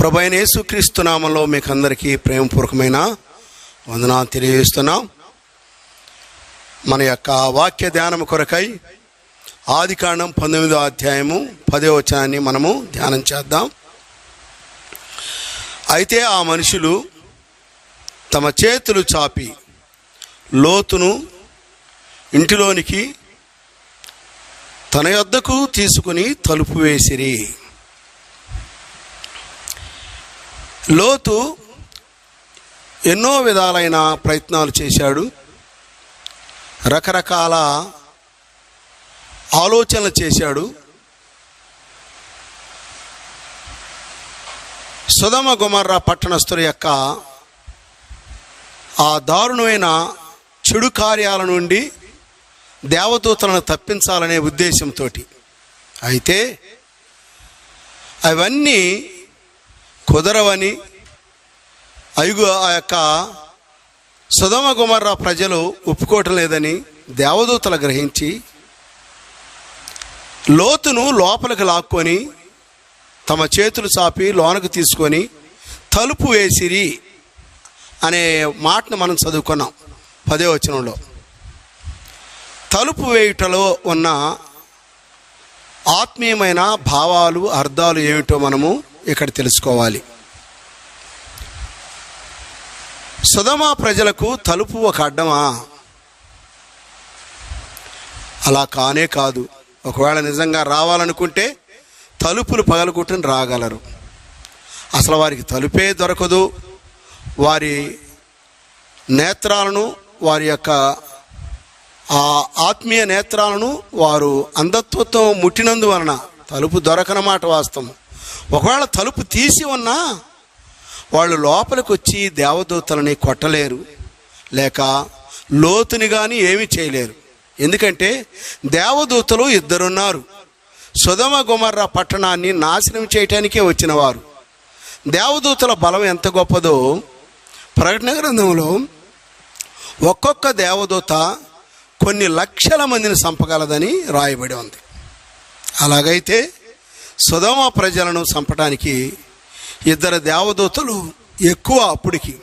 ప్రభు అయిన యేసుక్రీస్తు నామంలో మీకు అందరికీ ప్రేమపూర్వకమైన వందనాలు తెలియజేస్తున్నాం మన యొక్క వాక్య ధ్యానం కొరకై ఆది కాండం పంతొమ్మిదో అధ్యాయము పదే వచనాన్ని మనము ధ్యానం చేద్దాం అయితే ఆ మనుషులు తమ చేతులు చాపి లోతును ఇంటిలోనికి తన యొద్దకు తీసుకుని తలుపు వేసిరి లోతు ఎన్నో విధాలైన ప్రయత్నాలు చేశాడు రకరకాల ఆలోచనలు చేశాడు సుధమ గుమర్ర పట్టణస్థుల యొక్క ఆ దారుణమైన చెడు కార్యాల నుండి దేవదూతలను తప్పించాలనే ఉద్దేశంతో అయితే అవన్నీ కుదరవని ఐగు ఆ యొక్క సుధమ కుమార ప్రజలు ఒప్పుకోవటం లేదని దేవదూతలు గ్రహించి లోతును లోపలికి లాక్కొని తమ చేతులు చాపి లోనకు తీసుకొని తలుపు వేసిరి అనే మాటను మనం చదువుకున్నాం పదే వచనంలో తలుపు వేయుటలో ఉన్న ఆత్మీయమైన భావాలు అర్థాలు ఏమిటో మనము ఇక్కడ తెలుసుకోవాలి సుధమా ప్రజలకు తలుపు ఒక అడ్డమా అలా కానే కాదు ఒకవేళ నిజంగా రావాలనుకుంటే తలుపులు పగలగొట్టుని రాగలరు అసలు వారికి తలుపే దొరకదు వారి నేత్రాలను వారి యొక్క ఆ ఆత్మీయ నేత్రాలను వారు అంధత్వంతో ముట్టినందువలన తలుపు దొరకనమాట వాస్తవం ఒకవేళ తలుపు తీసి ఉన్నా వాళ్ళు లోపలికి వచ్చి దేవదూతలని కొట్టలేరు లేక లోతుని కానీ ఏమీ చేయలేరు ఎందుకంటే దేవదూతలు ఇద్దరున్నారు సుధమ గుమర్ర పట్టణాన్ని నాశనం చేయటానికే వచ్చినవారు దేవదూతల బలం ఎంత గొప్పదో ప్రకటన గ్రంథంలో ఒక్కొక్క దేవదూత కొన్ని లక్షల మందిని చంపగలదని రాయబడి ఉంది అలాగైతే సుధమ ప్రజలను చంపడానికి ఇద్దరు దేవదూతలు ఎక్కువ అప్పుడికి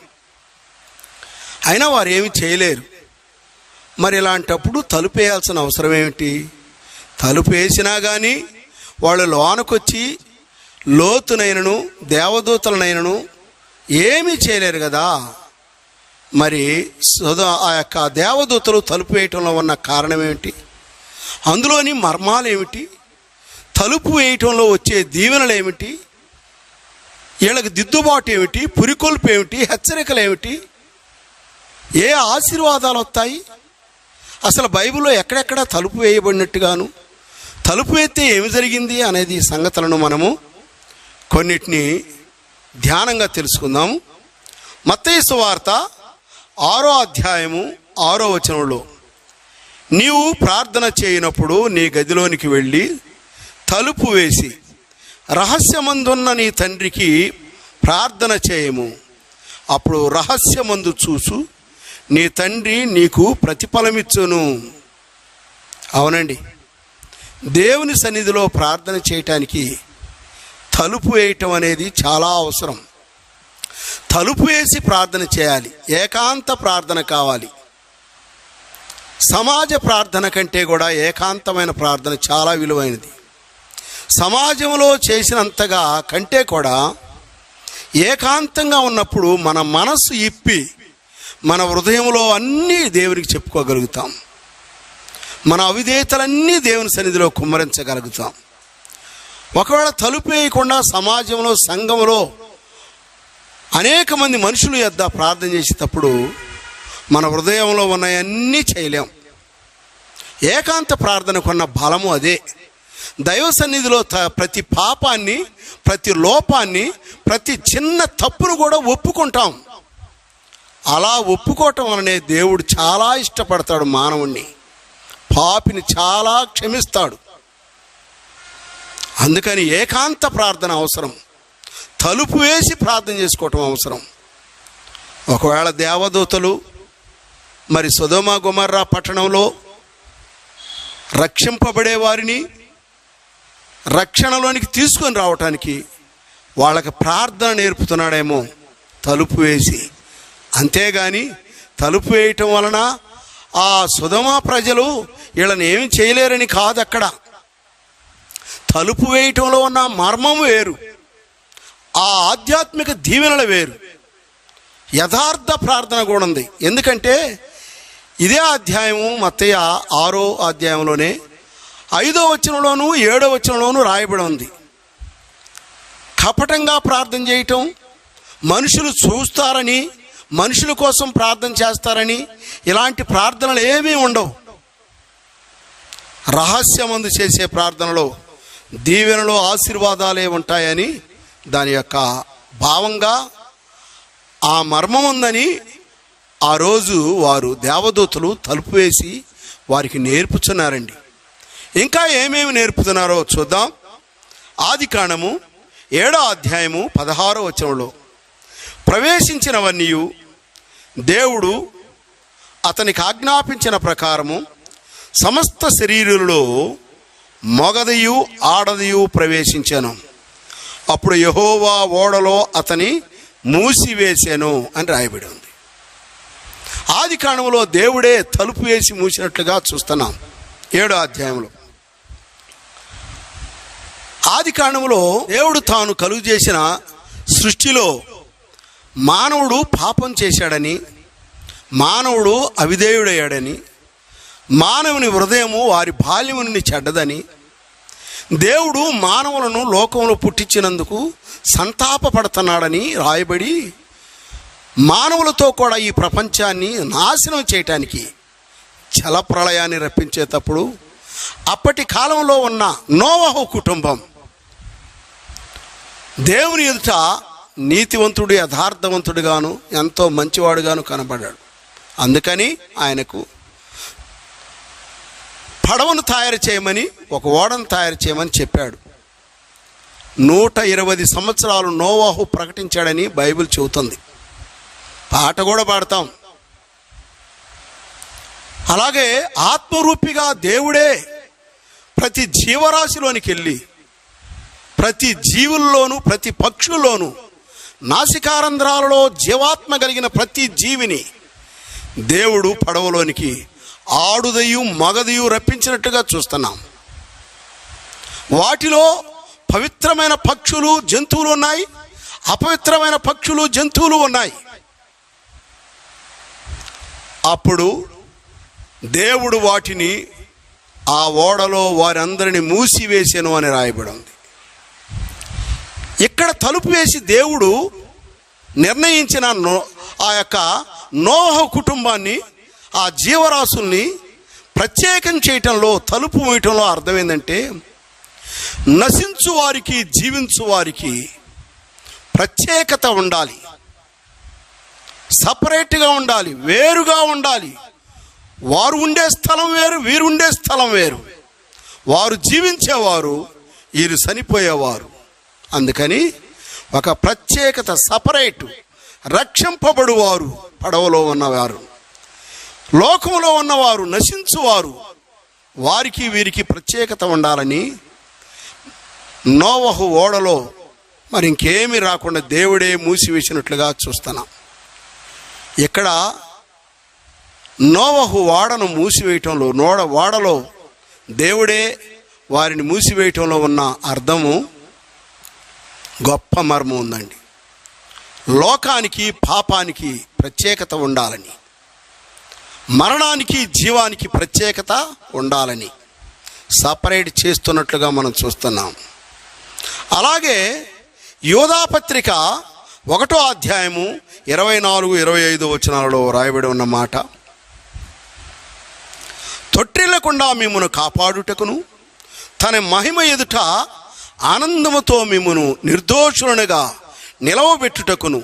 అయినా వారు ఏమి చేయలేరు మరి ఇలాంటప్పుడు తలుపు వేయాల్సిన అవసరం ఏమిటి తలుపు వేసినా కానీ వాళ్ళు లోనకొచ్చి లోతునైనను దేవదూతలనైనను ఏమీ చేయలేరు కదా మరి సుధా ఆ యొక్క దేవదూతలు తలుపు వేయటంలో ఉన్న కారణం ఏమిటి అందులోని మర్మాలు ఏమిటి తలుపు వేయటంలో వచ్చే దీవెనలు ఏమిటి వీళ్ళకి దిద్దుబాటు ఏమిటి పురికొల్పు ఏమిటి హెచ్చరికలు ఏమిటి ఏ ఆశీర్వాదాలు వస్తాయి అసలు బైబిల్లో ఎక్కడెక్కడ తలుపు వేయబడినట్టుగాను తలుపు వేస్తే ఏమి జరిగింది అనేది సంగతులను మనము కొన్నిటిని ధ్యానంగా తెలుసుకుందాము మత్తయ్య వార్త ఆరో అధ్యాయము ఆరో వచనంలో నీవు ప్రార్థన చేయనప్పుడు నీ గదిలోనికి వెళ్ళి తలుపు వేసి రహస్యమందున్న నీ తండ్రికి ప్రార్థన చేయము అప్పుడు రహస్యమందు చూసు నీ తండ్రి నీకు ప్రతిఫలమిచ్చును అవునండి దేవుని సన్నిధిలో ప్రార్థన చేయటానికి తలుపు వేయటం అనేది చాలా అవసరం తలుపు వేసి ప్రార్థన చేయాలి ఏకాంత ప్రార్థన కావాలి సమాజ ప్రార్థన కంటే కూడా ఏకాంతమైన ప్రార్థన చాలా విలువైనది సమాజంలో చేసినంతగా కంటే కూడా ఏకాంతంగా ఉన్నప్పుడు మన మనసు ఇప్పి మన హృదయంలో అన్నీ దేవునికి చెప్పుకోగలుగుతాం మన అవిధేతలన్నీ దేవుని సన్నిధిలో కుమ్మరించగలుగుతాం ఒకవేళ తలుపు వేయకుండా సమాజంలో సంఘంలో అనేక మంది మనుషులు యొద్ద ప్రార్థన చేసేటప్పుడు మన హృదయంలో ఉన్నాయన్నీ చేయలేం ఏకాంత ప్రార్థనకున్న బలము అదే దైవ సన్నిధిలో ప్రతి పాపాన్ని ప్రతి లోపాన్ని ప్రతి చిన్న తప్పును కూడా ఒప్పుకుంటాం అలా ఒప్పుకోవటం అనే దేవుడు చాలా ఇష్టపడతాడు మానవుణ్ణి పాపిని చాలా క్షమిస్తాడు అందుకని ఏకాంత ప్రార్థన అవసరం తలుపు వేసి ప్రార్థన చేసుకోవటం అవసరం ఒకవేళ దేవదూతలు మరి సుధమ గుమర్రా పట్టణంలో రక్షింపబడే వారిని రక్షణలోనికి తీసుకొని రావటానికి వాళ్ళకి ప్రార్థన నేర్పుతున్నాడేమో తలుపు వేసి అంతేగాని తలుపు వేయటం వలన ఆ సుధమా ప్రజలు వీళ్ళని ఏమి చేయలేరని కాదు అక్కడ తలుపు వేయటంలో ఉన్న మర్మం వేరు ఆ ఆధ్యాత్మిక దీవెనలు వేరు యథార్థ ప్రార్థన కూడా ఉంది ఎందుకంటే ఇదే అధ్యాయము మత్తయ్య ఆరో అధ్యాయంలోనే ఐదో వచనంలోనూ ఏడో వచనంలోనూ రాయబడి ఉంది కపటంగా ప్రార్థన చేయటం మనుషులు చూస్తారని మనుషుల కోసం ప్రార్థన చేస్తారని ఇలాంటి ప్రార్థనలు ఏమీ ఉండవు రహస్యమందు చేసే ప్రార్థనలో దీవెనలో ఆశీర్వాదాలే ఉంటాయని దాని యొక్క భావంగా ఆ మర్మం ఉందని ఆ రోజు వారు దేవదూతలు తలుపు వేసి వారికి నేర్పుచున్నారండి ఇంకా ఏమేమి నేర్పుతున్నారో చూద్దాం ఆది కాణము ఏడో అధ్యాయము పదహారో వచనంలో ప్రవేశించినవన్నీ దేవుడు అతనికి ఆజ్ఞాపించిన ప్రకారము సమస్త శరీరులలో మొగదయు ఆడదయు ప్రవేశించాను అప్పుడు యహోవా ఓడలో అతని మూసివేశాను అని రాయబడి ఉంది ఆది కాణంలో దేవుడే తలుపు వేసి మూసినట్లుగా చూస్తున్నాం ఏడో అధ్యాయంలో ఆది కాండములో దేవుడు తాను కలుగు చేసిన సృష్టిలో మానవుడు పాపం చేశాడని మానవుడు అవిధేయుడయ్యాడని మానవుని హృదయము వారి బాల్యము నుండి చెడ్డదని దేవుడు మానవులను లోకంలో పుట్టించినందుకు సంతాపపడుతున్నాడని రాయబడి మానవులతో కూడా ఈ ప్రపంచాన్ని నాశనం చేయటానికి ప్రళయాన్ని రప్పించేటప్పుడు అప్పటి కాలంలో ఉన్న నోవహు కుటుంబం దేవుని ఎదుట నీతివంతుడు యథార్థవంతుడుగాను ఎంతో మంచివాడుగాను కనబడ్డాడు అందుకని ఆయనకు పడవను తయారు చేయమని ఒక ఓడను తయారు చేయమని చెప్పాడు నూట ఇరవై సంవత్సరాలు నోవాహు ప్రకటించాడని బైబిల్ చెబుతుంది పాట కూడా పాడతాం అలాగే ఆత్మరూపిగా దేవుడే ప్రతి జీవరాశిలోనికి వెళ్ళి ప్రతి జీవుల్లోనూ ప్రతి పక్షుల్లోనూ నాసికారంధ్రాలలో జీవాత్మ కలిగిన ప్రతి జీవిని దేవుడు పడవలోనికి ఆడుదయు మగదయు రప్పించినట్టుగా చూస్తున్నాం వాటిలో పవిత్రమైన పక్షులు జంతువులు ఉన్నాయి అపవిత్రమైన పక్షులు జంతువులు ఉన్నాయి అప్పుడు దేవుడు వాటిని ఆ ఓడలో వారందరిని మూసివేసాను అని రాయబడి ఉంది ఇక్కడ తలుపు వేసి దేవుడు నిర్ణయించిన నో ఆ యొక్క నోహ కుటుంబాన్ని ఆ జీవరాశుల్ని ప్రత్యేకం చేయటంలో తలుపు వేయటంలో అర్థమైందంటే నశించు వారికి జీవించు వారికి ప్రత్యేకత ఉండాలి సపరేట్గా ఉండాలి వేరుగా ఉండాలి వారు ఉండే స్థలం వేరు వీరు ఉండే స్థలం వేరు వారు జీవించేవారు వీరు చనిపోయేవారు అందుకని ఒక ప్రత్యేకత సపరేట్ రక్షింపబడువారు పడవలో ఉన్నవారు లోకంలో ఉన్నవారు నశించువారు వారికి వీరికి ప్రత్యేకత ఉండాలని నోవహు ఓడలో మరి ఇంకేమీ రాకుండా దేవుడే మూసివేసినట్లుగా చూస్తున్నాం ఇక్కడ నోవహు వాడను మూసివేయటంలో నోడ వాడలో దేవుడే వారిని మూసివేయటంలో ఉన్న అర్థము గొప్ప మర్మం ఉందండి లోకానికి పాపానికి ప్రత్యేకత ఉండాలని మరణానికి జీవానికి ప్రత్యేకత ఉండాలని సపరేట్ చేస్తున్నట్లుగా మనం చూస్తున్నాం అలాగే యోధాపత్రిక ఒకటో అధ్యాయము ఇరవై నాలుగు ఇరవై ఐదు వచనాలలో రాయబడి ఉన్న మాట తొట్టిల్లకుండా మిమ్మను కాపాడుటకును తన మహిమ ఎదుట ఆనందముతో మిమ్మను నిర్దోషులనుగా నిలవబెట్టుటకును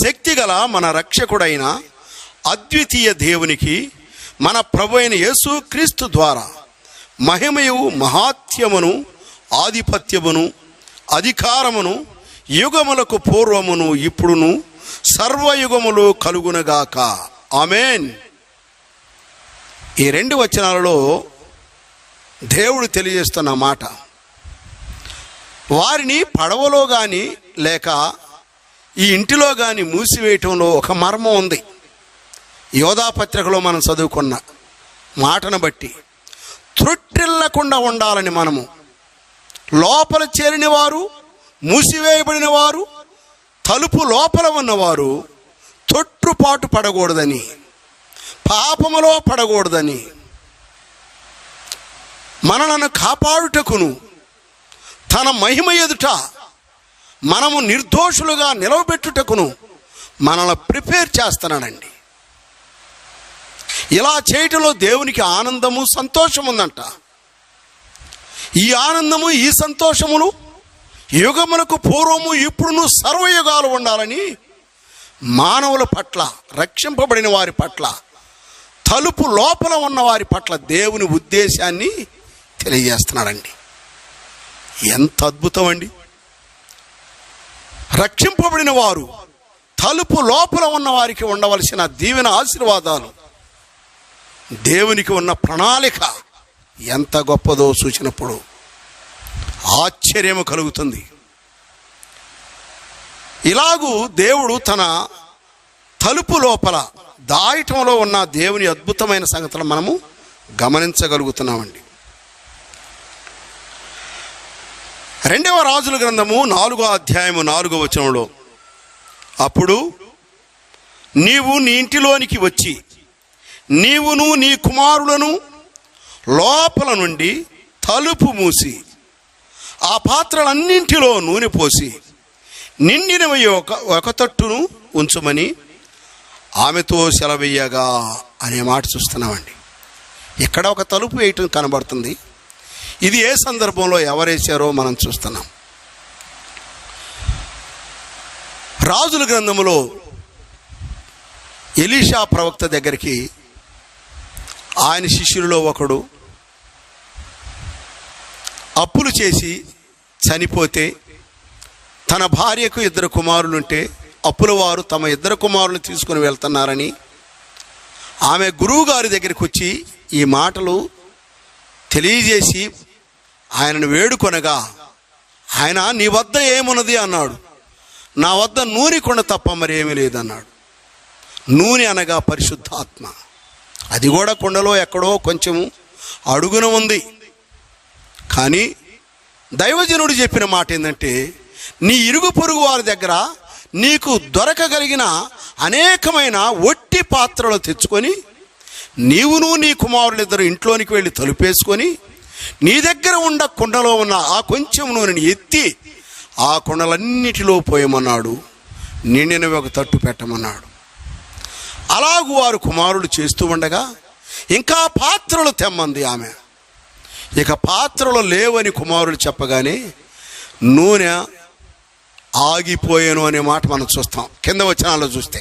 శక్తిగల మన రక్షకుడైన అద్వితీయ దేవునికి మన ప్రభు అయిన యేసుక్రీస్తు ద్వారా మహిమయు మహాత్యమును ఆధిపత్యమును అధికారమును యుగములకు పూర్వమును ఇప్పుడును సర్వయుగములు కలుగునగాక ఆమెన్ ఈ రెండు వచనాలలో దేవుడు తెలియజేస్తున్న మాట వారిని పడవలో కానీ లేక ఈ ఇంటిలో కానీ మూసివేయటంలో ఒక మర్మం ఉంది యోధాపత్రికలో మనం చదువుకున్న మాటను బట్టి త్రుట్టిల్లకుండా ఉండాలని మనము లోపల చేరిన వారు మూసివేయబడిన వారు తలుపు లోపల ఉన్నవారు తొట్టుపాటు పడకూడదని పాపములో పడకూడదని మనలను కాపాడుటకును తన మహిమ ఎదుట మనము నిర్దోషులుగా నిలవబెట్టుటకును మనల్ని ప్రిపేర్ చేస్తున్నాడండి ఇలా చేయటంలో దేవునికి ఆనందము సంతోషం ఉందంట ఈ ఆనందము ఈ సంతోషములు యుగములకు పూర్వము ఇప్పుడును సర్వయుగాలు ఉండాలని మానవుల పట్ల రక్షింపబడిన వారి పట్ల తలుపు లోపల ఉన్న వారి పట్ల దేవుని ఉద్దేశాన్ని తెలియజేస్తున్నాడండి ఎంత అద్భుతం అండి రక్షింపబడిన వారు తలుపు లోపల ఉన్న వారికి ఉండవలసిన దీవెన ఆశీర్వాదాలు దేవునికి ఉన్న ప్రణాళిక ఎంత గొప్పదో సూచినప్పుడు ఆశ్చర్యము కలుగుతుంది ఇలాగూ దేవుడు తన తలుపు లోపల దాయటంలో ఉన్న దేవుని అద్భుతమైన సంగతులు మనము గమనించగలుగుతున్నామండి రెండవ రాజుల గ్రంథము నాలుగో అధ్యాయము నాలుగో వచనంలో అప్పుడు నీవు నీ ఇంటిలోనికి వచ్చి నీవును నీ కుమారులను లోపల నుండి తలుపు మూసి ఆ పాత్రలన్నింటిలో నూనె పోసి నిండినవి ఒక ఒక తట్టును ఉంచమని ఆమెతో సెలవయ్యగా అనే మాట చూస్తున్నామండి ఇక్కడ ఒక తలుపు వేయటం కనబడుతుంది ఇది ఏ సందర్భంలో ఎవరేశారో మనం చూస్తున్నాం రాజుల గ్రంథంలో ఎలీషా ప్రవక్త దగ్గరికి ఆయన శిష్యులలో ఒకడు అప్పులు చేసి చనిపోతే తన భార్యకు ఇద్దరు కుమారులుంటే అప్పుడు వారు తమ ఇద్దరు కుమారులు తీసుకుని వెళ్తున్నారని ఆమె గురువు గారి దగ్గరికి వచ్చి ఈ మాటలు తెలియజేసి ఆయనను వేడుకొనగా ఆయన నీ వద్ద ఏమున్నది అన్నాడు నా వద్ద నూనె కొండ తప్ప మరి ఏమీ లేదన్నాడు నూనె అనగా పరిశుద్ధాత్మ అది కూడా కొండలో ఎక్కడో కొంచెం అడుగున ఉంది కానీ దైవజనుడు చెప్పిన మాట ఏంటంటే నీ ఇరుగు పొరుగు వారి దగ్గర నీకు దొరకగలిగిన అనేకమైన ఒట్టి పాత్రలు తెచ్చుకొని నీవును నీ కుమారులిద్దరు ఇంట్లోనికి వెళ్ళి తలుపేసుకొని నీ దగ్గర ఉన్న కుండలో ఉన్న ఆ కొంచెం నూనెని ఎత్తి ఆ కుండలన్నిటిలో పోయమన్నాడు నిండినవి ఒక తట్టు పెట్టమన్నాడు అలాగూ వారు కుమారుడు చేస్తూ ఉండగా ఇంకా పాత్రలు తెమ్మంది ఆమె ఇక పాత్రలు లేవని కుమారుడు చెప్పగానే నూనె ఆగిపోయాను అనే మాట మనం చూస్తాం కింద వాళ్ళు చూస్తే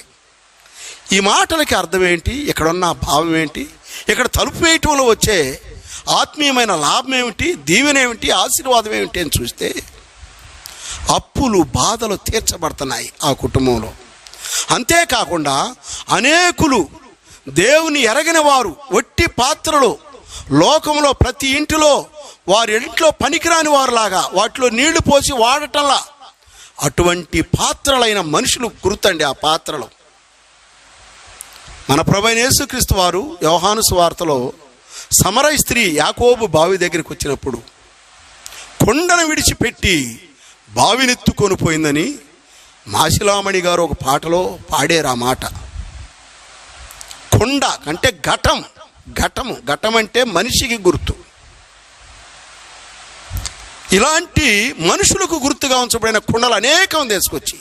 ఈ మాటలకి అర్థం ఏంటి ఇక్కడున్న భావం ఏంటి ఇక్కడ తలుపు వేయటంలో వచ్చే ఆత్మీయమైన లాభం ఏమిటి దీవెన ఏమిటి ఆశీర్వాదం ఏమిటి అని చూస్తే అప్పులు బాధలు తీర్చబడుతున్నాయి ఆ కుటుంబంలో అంతేకాకుండా అనేకులు దేవుని ఎరగని వారు ఒట్టి పాత్రలు లోకంలో ప్రతి ఇంటిలో వారి ఇంట్లో పనికిరాని లాగా వాటిలో నీళ్లు పోసి వాడటంలా అటువంటి పాత్రలైన మనుషులు గుర్తండి ఆ పాత్రలు మన ప్రభైన యేసుక్రీస్తు వారు యోహాను సువార్తలో సమర స్త్రీ యాకోబు బావి దగ్గరికి వచ్చినప్పుడు కొండను విడిచిపెట్టి బావినెత్తుకొని పోయిందని మాసిలామణి గారు ఒక పాటలో పాడారు ఆ మాట కొండ అంటే ఘటం ఘటము ఘటం అంటే మనిషికి గుర్తు ఇలాంటి మనుషులకు గుర్తుగా ఉంచబడిన కుండలు అనేకం తీసుకొచ్చి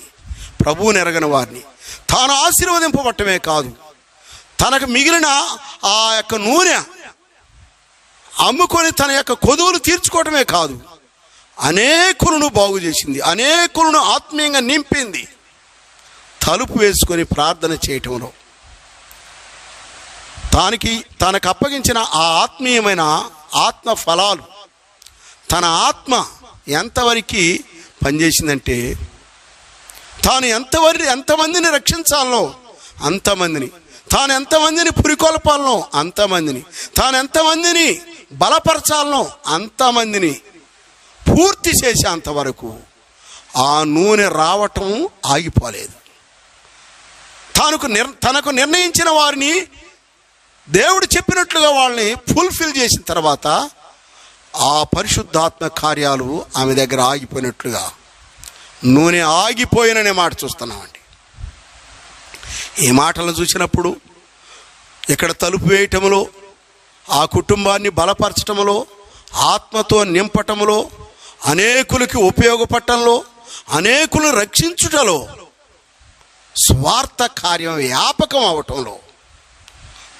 ప్రభువుని ఎరగని వారిని తాను ఆశీర్వదింపబట్టమే కాదు తనకు మిగిలిన ఆ యొక్క నూనె అమ్ముకొని తన యొక్క కొదువులు తీర్చుకోవటమే కాదు అనేకులను బాగు చేసింది అనేకులను ఆత్మీయంగా నింపింది తలుపు వేసుకొని ప్రార్థన చేయటంలో తానికి తనకు అప్పగించిన ఆ ఆత్మీయమైన ఆత్మ ఫలాలు తన ఆత్మ ఎంతవరకు పనిచేసిందంటే తాను ఎంతవరి ఎంతమందిని రక్షించాలనో అంతమందిని తాను ఎంతమందిని పురికొల్పాలనో అంతమందిని తాను ఎంతమందిని బలపరచాలనో అంతమందిని పూర్తి చేసేంతవరకు ఆ నూనె రావటం ఆగిపోలేదు తనకు నిర్ తనకు నిర్ణయించిన వారిని దేవుడు చెప్పినట్లుగా వాళ్ళని ఫుల్ఫిల్ చేసిన తర్వాత ఆ పరిశుద్ధాత్మ కార్యాలు ఆమె దగ్గర ఆగిపోయినట్లుగా నూనె ఆగిపోయిననే మాట చూస్తున్నామండి ఈ మాటలను చూసినప్పుడు ఇక్కడ తలుపు వేయటంలో ఆ కుటుంబాన్ని బలపరచటంలో ఆత్మతో నింపటంలో అనేకులకి ఉపయోగపడటంలో అనేకులు రక్షించుటలో స్వార్థ కార్యం వ్యాపకం అవటంలో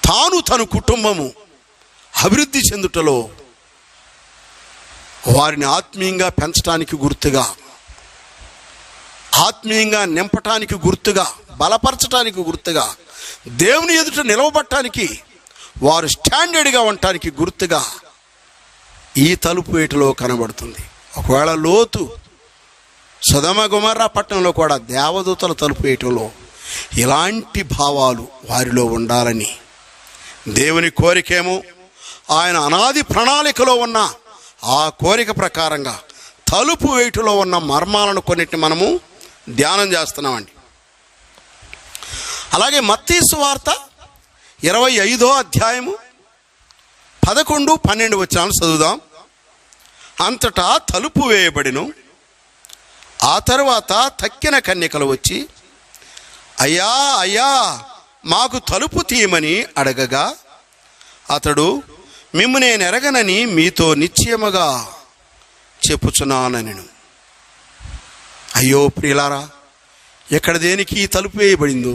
తాను తన కుటుంబము అభివృద్ధి చెందుటలో వారిని ఆత్మీయంగా పెంచడానికి గుర్తుగా ఆత్మీయంగా నింపటానికి గుర్తుగా బలపరచడానికి గుర్తుగా దేవుని ఎదుట నిలవబట్టడానికి వారు స్టాండర్డ్గా ఉండటానికి గుర్తుగా ఈ తలుపు వేటిలో కనబడుతుంది ఒకవేళ లోతు సుధమ గుమర్రా పట్టణంలో కూడా దేవదూతల తలుపు వేటిలో ఇలాంటి భావాలు వారిలో ఉండాలని దేవుని కోరికేమో ఆయన అనాది ప్రణాళికలో ఉన్న ఆ కోరిక ప్రకారంగా తలుపు వేటులో ఉన్న మర్మాలను కొన్నిటిని మనము ధ్యానం చేస్తున్నామండి అలాగే మత్తీసు వార్త ఇరవై ఐదో అధ్యాయము పదకొండు పన్నెండు వచ్చాను చదువుదాం అంతటా తలుపు వేయబడిను ఆ తర్వాత తక్కిన కన్యకలు వచ్చి అయ్యా అయ్యా మాకు తలుపు తీయమని అడగగా అతడు మిమ్ము నేను ఎరగనని మీతో నిశ్చయముగా చెప్పుచున్నానని అయ్యో ప్రియులారా ఎక్కడ దేనికి ఈ తలుపు వేయబడిందో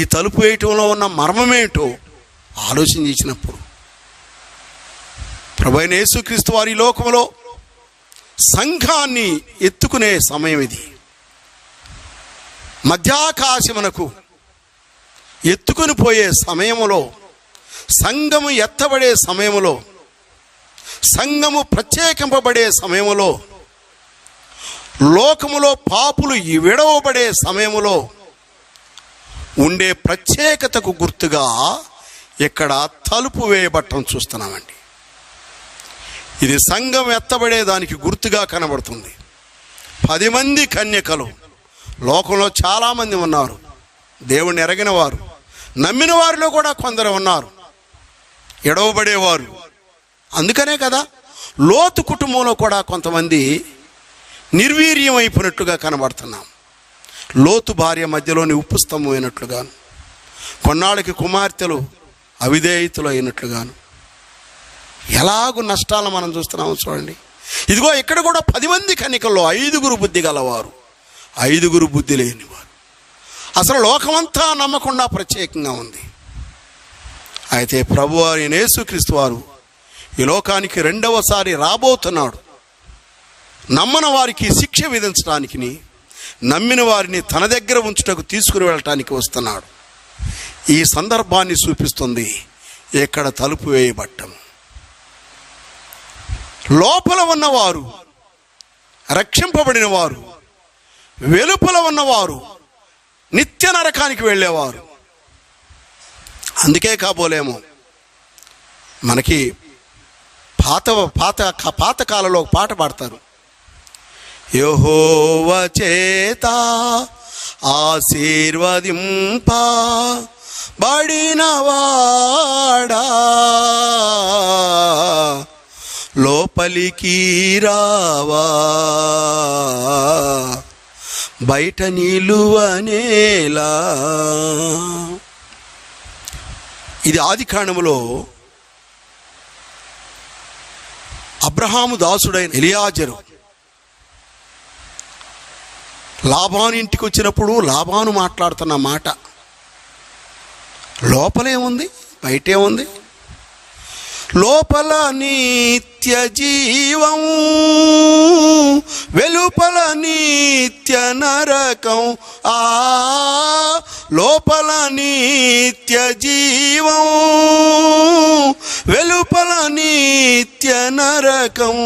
ఈ తలుపు వేయటంలో ఉన్న మర్మమేంటో ఆలోచన చేసినప్పుడు ప్రభైన యేసుక్రీస్తు వారి లోకంలో సంఘాన్ని ఎత్తుకునే సమయం ఇది మధ్యాకాశమునకు ఎత్తుకొని పోయే సమయంలో సంఘము ఎత్తబడే సమయంలో సంఘము ప్రత్యేకింపబడే సమయములో లోకములో పాపులు విడవబడే సమయములో ఉండే ప్రత్యేకతకు గుర్తుగా ఇక్కడ తలుపు వేయబట్టం చూస్తున్నామండి ఇది సంఘం ఎత్తబడే దానికి గుర్తుగా కనబడుతుంది పది మంది కన్యకలు లోకంలో చాలామంది ఉన్నారు దేవుణ్ణి ఎరగిన వారు నమ్మిన వారిలో కూడా కొందరు ఉన్నారు ఎడవబడేవారు అందుకనే కదా లోతు కుటుంబంలో కూడా కొంతమంది నిర్వీర్యం అయిపోయినట్లుగా కనబడుతున్నాం లోతు భార్య మధ్యలోని ఉప్పు అయినట్లుగాను కొన్నాళ్ళకి కుమార్తెలు అవిధేయతలు అయినట్లుగాను ఎలాగో నష్టాలు మనం చూస్తున్నాము చూడండి ఇదిగో ఇక్కడ కూడా పది మంది కనికల్లో ఐదుగురు బుద్ధి గలవారు ఐదుగురు బుద్ధి లేనివారు అసలు లోకమంతా నమ్మకుండా ప్రత్యేకంగా ఉంది అయితే ప్రభు వారి యేసుక్రీస్తు వారు ఈ లోకానికి రెండవసారి రాబోతున్నాడు నమ్మన వారికి శిక్ష విధించడానికి నమ్మిన వారిని తన దగ్గర ఉంచుటకు తీసుకుని వెళ్ళటానికి వస్తున్నాడు ఈ సందర్భాన్ని చూపిస్తుంది ఇక్కడ తలుపు వేయబట్టం లోపల ఉన్నవారు రక్షింపబడిన వారు వెలుపల ఉన్నవారు నిత్య నరకానికి వెళ్ళేవారు అందుకే కాబోలేము మనకి పాత పాత పాత కాలంలో ఒక పాట పాడతారు యోహోవ చేత ఆశీర్వదింపా బడినవాడా లోపలికి రావా బయట నిలువనేలా ఇది ఆది కాండములో అబ్రహాము దాసుడైన ఎలియాజరు లాభాను ఇంటికి వచ్చినప్పుడు లాభాను మాట్లాడుతున్న మాట లోపలేముంది బయటే ఉంది లోపల నిత్య జీవం వెలుపల నిత్య నరకం ఆ లోపల నిత్య జీవం వెలుపల నిత్య నరకం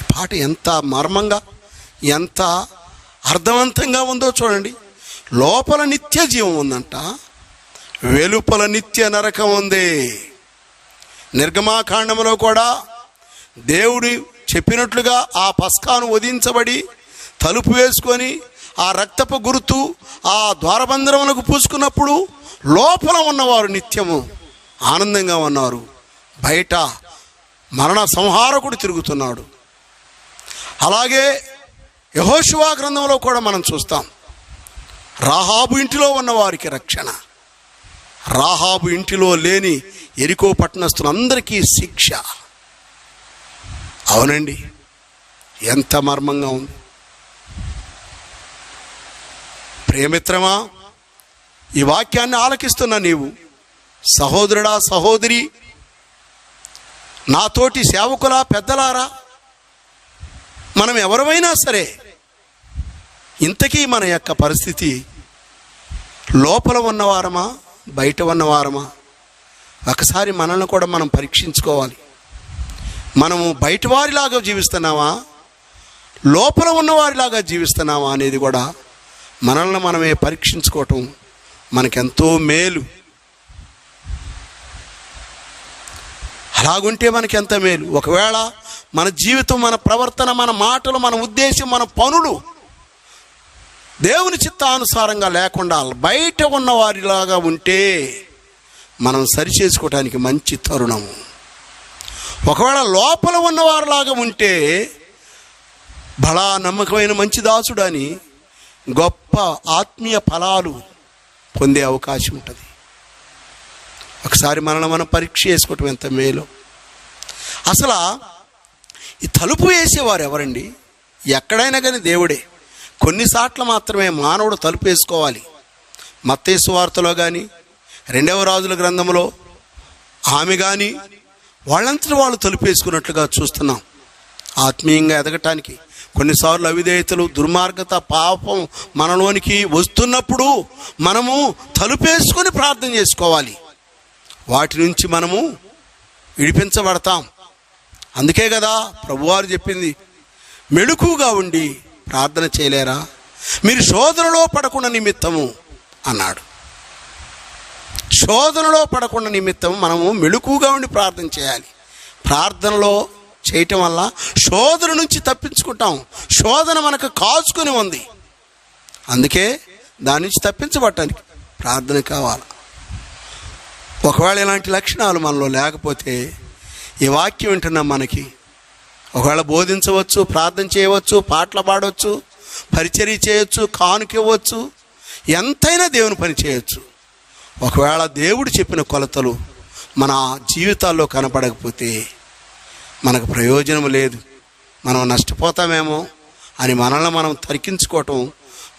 ఈ పాట ఎంత మర్మంగా ఎంత అర్థవంతంగా ఉందో చూడండి లోపల నిత్య జీవం ఉందంట వెలుపల నిత్య నరకం ఉంది నిర్గమాకాండంలో కూడా దేవుడు చెప్పినట్లుగా ఆ పస్కాను వధించబడి తలుపు వేసుకొని ఆ రక్తపు గుర్తు ఆ ద్వారబంధనములకు పూసుకున్నప్పుడు లోపల ఉన్నవారు నిత్యము ఆనందంగా ఉన్నారు బయట మరణ సంహారకుడు తిరుగుతున్నాడు అలాగే యహోశివా గ్రంథంలో కూడా మనం చూస్తాం రాహాబు ఇంటిలో ఉన్నవారికి రక్షణ రాహాబు ఇంటిలో లేని ఎరికో పట్టణస్తులందరికీ శిక్ష అవునండి ఎంత మర్మంగా ఉంది ప్రేమిత్రమా ఈ వాక్యాన్ని ఆలకిస్తున్నా నీవు సహోదరుడా సహోదరి నాతోటి సేవకులా పెద్దలారా మనం ఎవరివైనా సరే ఇంతకీ మన యొక్క పరిస్థితి లోపల ఉన్నవారమా బయట ఉన్నవారమా ఒకసారి మనల్ని కూడా మనం పరీక్షించుకోవాలి మనము బయటవారిలాగా జీవిస్తున్నావా లోపల ఉన్నవారిలాగా జీవిస్తున్నావా అనేది కూడా మనల్ని మనమే పరీక్షించుకోవటం మనకెంతో మేలు అలాగుంటే మనకి ఎంత మేలు ఒకవేళ మన జీవితం మన ప్రవర్తన మన మాటలు మన ఉద్దేశం మన పనులు దేవుని చిత్తానుసారంగా లేకుండా బయట ఉన్నవారిలాగా ఉంటే మనం సరిచేసుకోవటానికి మంచి తరుణం ఒకవేళ లోపల ఉన్నవారిలాగా ఉంటే బలా నమ్మకమైన మంచి దాసుడని గొప్ప ఆత్మీయ ఫలాలు పొందే అవకాశం ఉంటుంది ఒకసారి మనల్ని మనం పరీక్ష చేసుకోవటం ఎంత మేలు అసలు ఈ తలుపు వేసేవారు ఎవరండి ఎక్కడైనా కానీ దేవుడే కొన్నిసార్లు మాత్రమే మానవుడు తలుపు వేసుకోవాలి మత్తేసు వార్తలో కానీ రెండవ రాజుల గ్రంథంలో ఆమె కానీ వాళ్ళంతటి వాళ్ళు తలుపేసుకున్నట్లుగా చూస్తున్నాం ఆత్మీయంగా ఎదగటానికి కొన్నిసార్లు అవిధేయతలు దుర్మార్గత పాపం మనలోనికి వస్తున్నప్పుడు మనము తలుపేసుకొని ప్రార్థన చేసుకోవాలి వాటి నుంచి మనము విడిపించబడతాం అందుకే కదా ప్రభువారు చెప్పింది మెడుకుగా ఉండి ప్రార్థన చేయలేరా మీరు శోధనలో పడకుండా నిమిత్తము అన్నాడు శోధనలో పడకుండా నిమిత్తం మనము మెలుకుగా ఉండి ప్రార్థన చేయాలి ప్రార్థనలో చేయటం వల్ల శోధన నుంచి తప్పించుకుంటాం శోధన మనకు కాచుకొని ఉంది అందుకే దాని నుంచి తప్పించబట్టానికి ప్రార్థన కావాలి ఒకవేళ ఇలాంటి లక్షణాలు మనలో లేకపోతే ఈ వాక్యం వింటున్నాం మనకి ఒకవేళ బోధించవచ్చు ప్రార్థన చేయవచ్చు పాటలు పాడవచ్చు పరిచర్య చేయవచ్చు కానుకివ్వచ్చు ఇవ్వచ్చు ఎంతైనా దేవుని పని చేయవచ్చు ఒకవేళ దేవుడు చెప్పిన కొలతలు మన జీవితాల్లో కనపడకపోతే మనకు ప్రయోజనం లేదు మనం నష్టపోతామేమో అని మనల్ని మనం తరికించుకోవటం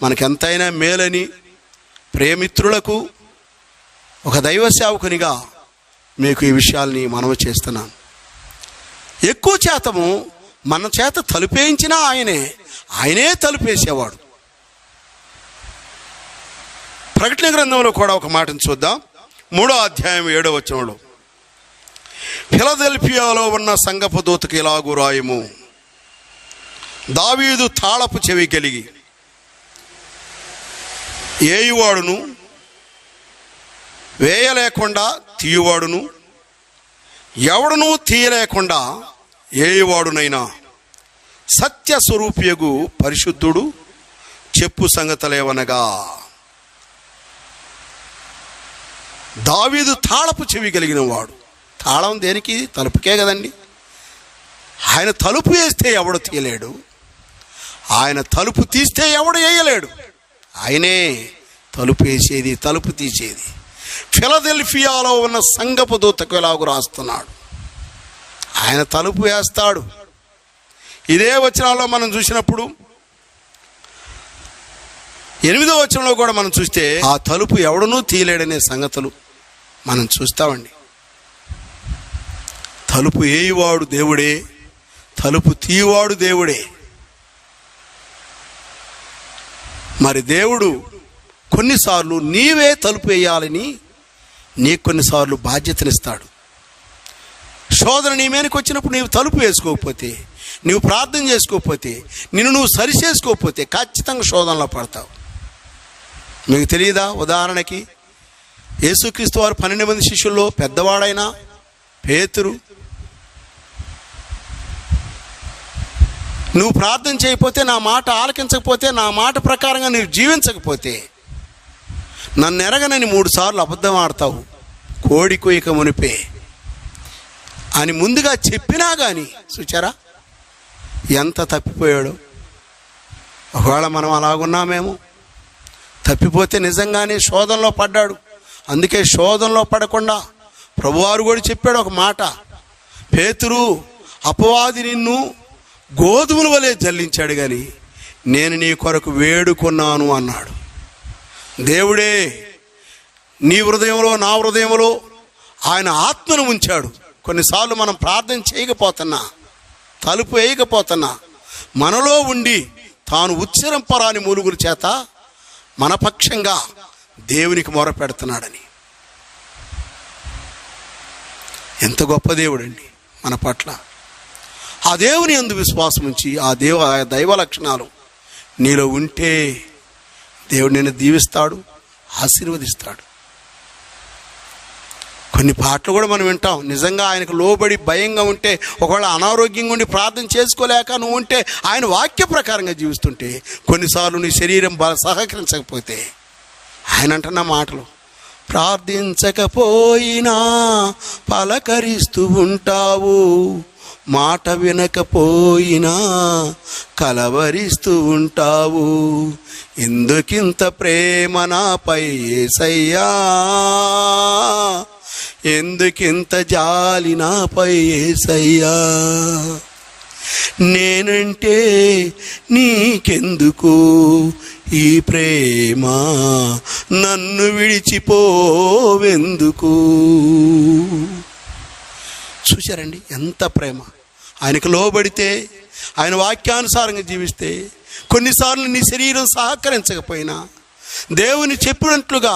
మనకెంతైనా మేలని ప్రేమిత్రులకు ఒక దైవ సేవకునిగా మీకు ఈ విషయాల్ని మనవి చేస్తున్నాను ఎక్కువ శాతము మన చేత తలుపేయించినా ఆయనే ఆయనే తలుపేసేవాడు ప్రకటన గ్రంథంలో కూడా ఒక మాటను చూద్దాం మూడో అధ్యాయం ఏడో వచనంలో ఫిలదెల్ఫియాలో ఉన్న సంగపు దూతకి ఇలాగూ రాయము దావీదు తాళపు చెవి కలిగి ఏయువాడును వేయలేకుండా తీయువాడును ఎవడును తీయలేకుండా ఏయువాడునైనా సత్య స్వరూప్యగు పరిశుద్ధుడు చెప్పు సంగతలేవనగా దావీదు తాళపు చెవి కలిగిన వాడు తాళం దేనికి తలుపుకే కదండి ఆయన తలుపు వేస్తే ఎవడు తీయలేడు ఆయన తలుపు తీస్తే ఎవడు వేయలేడు ఆయనే తలుపు వేసేది తలుపు తీసేది ఫిలదెల్ఫియాలో ఉన్న సంగపు దూతకు ఎలాగూ రాస్తున్నాడు ఆయన తలుపు వేస్తాడు ఇదే వచనాల్లో మనం చూసినప్పుడు ఎనిమిదో వచనంలో కూడా మనం చూస్తే ఆ తలుపు ఎవడనూ తీయలేడనే సంగతులు మనం చూస్తామండి తలుపు ఏయువాడు దేవుడే తలుపు తీయవాడు దేవుడే మరి దేవుడు కొన్నిసార్లు నీవే తలుపు వేయాలని నీకు కొన్నిసార్లు బాధ్యతనిస్తాడు శోధన నీ మీదకి వచ్చినప్పుడు నీవు తలుపు వేసుకోకపోతే నీవు ప్రార్థన చేసుకోకపోతే నిన్ను నువ్వు సరిచేసుకోకపోతే ఖచ్చితంగా శోధనలో పడతావు మీకు తెలియదా ఉదాహరణకి యేసుక్రీస్తు వారు పన్నెండు మంది శిష్యుల్లో పెద్దవాడైనా పేతురు నువ్వు ప్రార్థన చేయకపోతే నా మాట ఆలకించకపోతే నా మాట ప్రకారంగా నీవు జీవించకపోతే నన్ను ఎరగనని సార్లు అబద్ధం ఆడతావు కోడి కోయిక మునిపే అని ముందుగా చెప్పినా కానీ చూచారా ఎంత తప్పిపోయాడు ఒకవేళ మనం అలాగున్నామేమో తప్పిపోతే నిజంగానే శోధనలో పడ్డాడు అందుకే శోధనలో పడకుండా ప్రభువారు కూడా చెప్పాడు ఒక మాట పేతురు అపవాది నిన్ను గోధుమల వలె జల్లించాడు కానీ నేను నీ కొరకు వేడుకున్నాను అన్నాడు దేవుడే నీ హృదయంలో నా హృదయంలో ఆయన ఆత్మను ఉంచాడు కొన్నిసార్లు మనం ప్రార్థన చేయకపోతున్నా తలుపు వేయకపోతున్నా మనలో ఉండి తాను ఉచ్చరింపరాని మూలుగురు చేత మనపక్షంగా దేవునికి మొర పెడుతున్నాడని ఎంత గొప్ప దేవుడండి మన పట్ల ఆ దేవుని ఎందు విశ్వాసం ఉంచి ఆ దేవ దైవ లక్షణాలు నీలో ఉంటే దేవుడు నిన్ను దీవిస్తాడు ఆశీర్వదిస్తాడు కొన్ని పాటలు కూడా మనం వింటాం నిజంగా ఆయనకు లోబడి భయంగా ఉంటే ఒకవేళ అనారోగ్యంగా ఉండి ప్రార్థన చేసుకోలేక నువ్వు ఉంటే ఆయన వాక్య ప్రకారంగా జీవిస్తుంటే కొన్నిసార్లు నీ శరీరం సహకరించకపోతే ఆయన అంటున్న మాటలు ప్రార్థించకపోయినా పలకరిస్తూ ఉంటావు మాట వినకపోయినా కలవరిస్తూ ఉంటావు ఎందుకింత ప్రేమ నాపై ఏసయ్యా ఎందుకింత జాలి నాపై ఏసయ్యా నేనంటే నీకెందుకు ఈ ప్రేమ నన్ను విడిచిపోవెందుకు చూశారండి ఎంత ప్రేమ ఆయనకు లోబడితే ఆయన వాక్యానుసారంగా జీవిస్తే కొన్నిసార్లు నీ శరీరం సహకరించకపోయినా దేవుని చెప్పినట్లుగా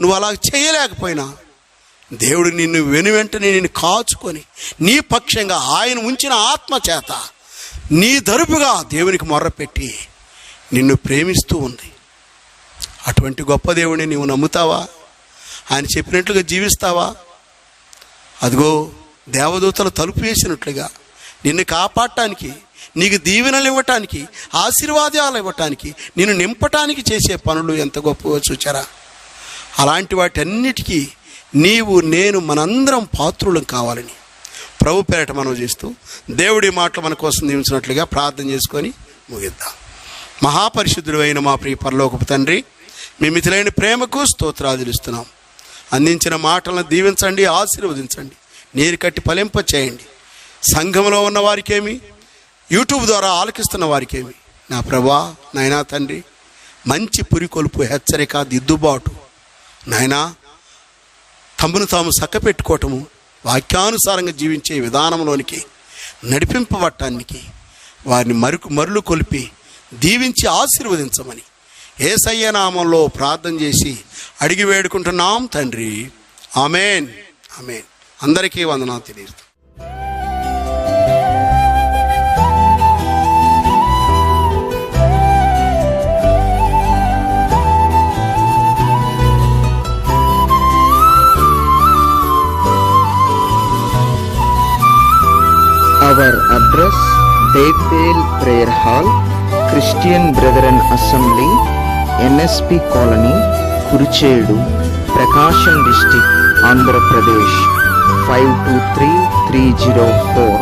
నువ్వు అలా చేయలేకపోయినా దేవుడు నిన్ను వెను వెంటనే నిన్ను కాచుకొని నీ పక్షంగా ఆయన ఉంచిన ఆత్మ చేత నీ దరుపుగా దేవునికి మొర్రపెట్టి నిన్ను ప్రేమిస్తూ ఉంది అటువంటి గొప్ప దేవుడిని నీవు నమ్ముతావా ఆయన చెప్పినట్లుగా జీవిస్తావా అదిగో దేవదూతలు తలుపు వేసినట్లుగా నిన్ను కాపాడటానికి నీకు దీవెనలు ఇవ్వటానికి ఆశీర్వాదాలు ఇవ్వటానికి నిన్ను నింపటానికి చేసే పనులు ఎంత గొప్పగా చూచారా అలాంటి వాటన్నిటికీ నీవు నేను మనందరం పాత్రులం కావాలని ప్రభు పేరట మనం చేస్తూ దేవుడి మాటలు మన కోసం దీవించినట్లుగా ప్రార్థన చేసుకొని ముగిద్దాం మహాపరిశుద్ధుడు అయిన మా ప్రియ పరలోకపు తండ్రి మీ మిథులైన ప్రేమకు స్తోత్రాదిలుస్తున్నాం అందించిన మాటలను దీవించండి ఆశీర్వదించండి నీరు కట్టి ఫలింప చేయండి సంఘంలో ఉన్న వారికేమి యూట్యూబ్ ద్వారా ఆలకిస్తున్న వారికేమి నా ప్రభా నాయనా తండ్రి మంచి పురికొల్పు హెచ్చరిక దిద్దుబాటు నాయనా తమను తాము పెట్టుకోవటము వాక్యానుసారంగా జీవించే విధానంలోనికి నడిపింపబట్టానికి వారిని మరుకు మరులు కొలిపి దీవించి ఆశీర్వదించమని ఏసయ్య నామంలో ప్రార్థన చేసి అడిగి వేడుకుంటున్నాం తండ్రి ఆమెన్ ఆమెన్ అందరికీ వందనాలు తెలియదు For address, Bethel Prayer Hall, Christian Brethren Assembly, NSP Colony, Kuruchedu, Prakasham District, Andhra Pradesh 523304.